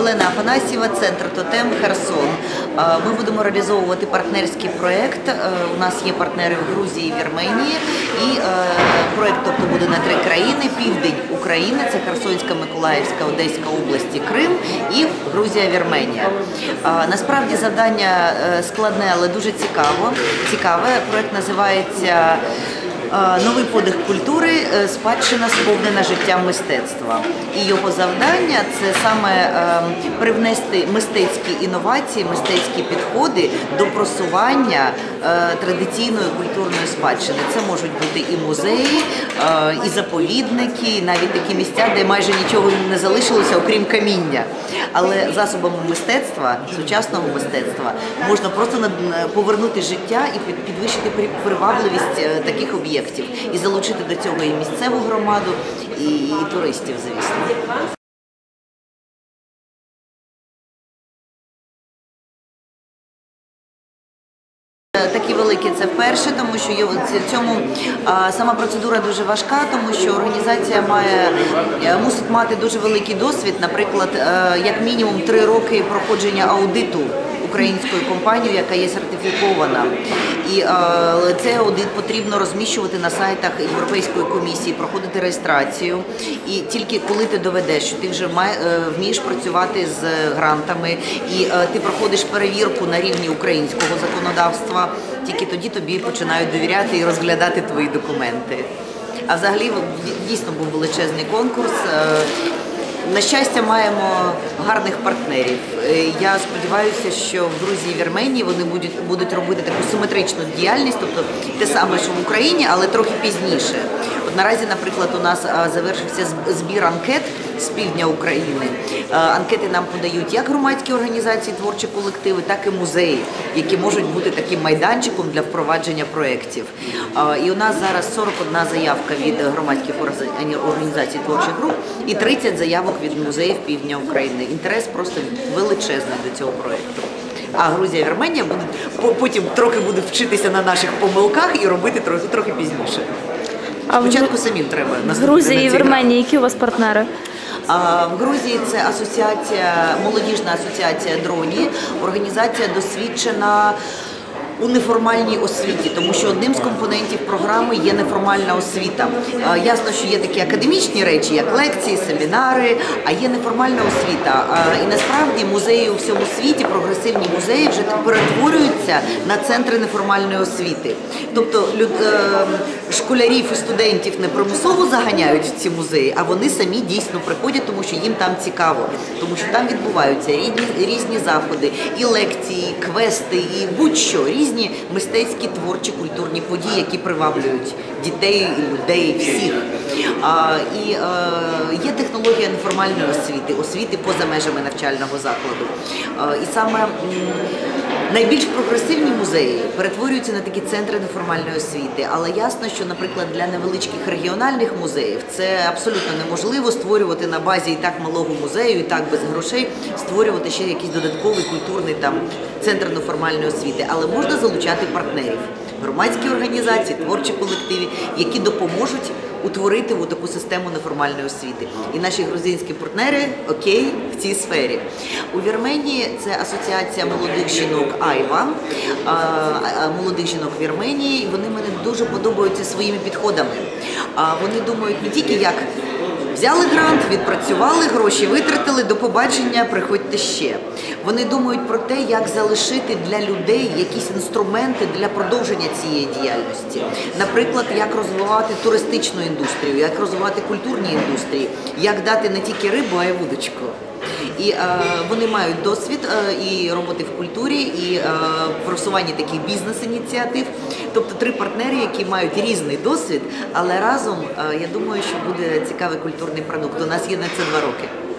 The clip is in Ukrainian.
Олена Афанасьєва, центр Тотем Херсон. Е, Ми будемо реалізовувати партнерський проєкт. Е, У нас є партнери в Грузії Вірменії. І е, проєкт тобто, буде на три країни: південь України, це Херсонська, Миколаївська, Одеська області, Крим і Грузія, Вірменія. Насправді завдання складне, але дуже цікаво. Цікаве. Проєкт називається. Новий подих культури е, спадщина сповнена життям мистецтва. І його завдання це саме е, привнести мистецькі інновації, мистецькі підходи до просування е, традиційної культурної спадщини. Це можуть бути і музеї, і заповідники, і навіть такі місця, де майже нічого не залишилося, окрім каміння. Але засобами мистецтва, сучасного мистецтва, можна просто повернути життя і під- підвищити при- привабливість таких об'єктів і залучити до цього і місцеву громаду, і, і туристів, звісно. Такі великі це вперше, тому що є- цьому сама процедура дуже важка, тому що організація має е, мусить мати дуже великий досвід, наприклад, е, як мінімум три роки проходження аудиту українською компанією, яка є сертифікована. І е, цей аудит потрібно розміщувати на сайтах Європейської комісії, проходити реєстрацію. І тільки коли ти доведеш, що ти вже е, вмієш працювати з грантами, і е, ти проходиш перевірку на рівні українського законодавства, тільки тоді тобі починають довіряти і розглядати твої документи. А взагалі дійсно був величезний конкурс. На щастя, маємо гарних партнерів. Е, Я сподіваюся, що в Грузії і Вірменії вони будуть, будуть робити таку симетричну діяльність, тобто те саме, що в Україні, але трохи пізніше. От наразі, наприклад, у нас завершився збір анкет з півдня України. Е, Анкети нам подають як громадські організації, творчі колективи, так і музеї, які можуть бути таким майданчиком для впровадження проєктів. Е, І у нас зараз 41 заявка від громадських організацій творчих груп і 30 заявок від музеїв півдня України. Інтерес просто величезний до цього проєкту. А Грузія і Вірменія будуть потім трохи будуть вчитися на наших помилках і робити трохи трохи пізніше. А Спочатку самим треба Грузії і Вірменії які у вас партнери? В Грузії це асоціація, молодіжна асоціація дроні, організація досвідчена у неформальній освіті, тому що одним з компонентів програми є неформальна освіта. Ясно, що є такі академічні речі, як лекції, семінари, а є неформальна освіта. І насправді музеї у всьому світі, прогресивні музеї вже перетворюються на центри неформальної освіти. Тобто люд- е, школярів і студентів не примусово заганяють в ці музеї, а вони самі дійсно приходять, тому що їм там цікаво, тому що там відбуваються різні, різні заходи, і лекції, і квести, і будь-що різні мистецькі творчі культурні події, які приваблюють дітей, людей, всіх. А, і е, є технологія неформальної освіти, освіти поза межами навчального закладу. Е, і саме Найбільш прогресивні музеї перетворюються на такі центри неформальної освіти, але ясно, що, наприклад, для невеличких регіональних музеїв це абсолютно неможливо створювати на базі і так малого музею, і так без грошей, створювати ще якийсь додатковий культурний там центр неформальної освіти. Але можна залучати партнерів, громадські організації, творчі колективи, які допоможуть утворити таку систему неформальної освіти. І наші грузинські партнери окей в цій сфері. У Вірменії це асоціація молодих жінок Айва, молодих жінок Вірменії. Вони мене дуже подобаються своїми підходами. А Вони думають не тільки як. Взяли грант, відпрацювали, гроші витратили, до побачення, приходьте ще. Вони думають про те, як залишити для людей якісь інструменти для продовження цієї діяльності. Наприклад, як розвивати туристичну індустрію, як розвивати культурні індустрії, як дати не тільки рибу, а й вудочку. І е, вони мають досвід е, і роботи в культурі, і е, просування таких бізнес-ініціатив. Тобто три партнери, які мають різний досвід, але разом е, я думаю, що буде цікавий культурний продукт. У нас є на це два роки.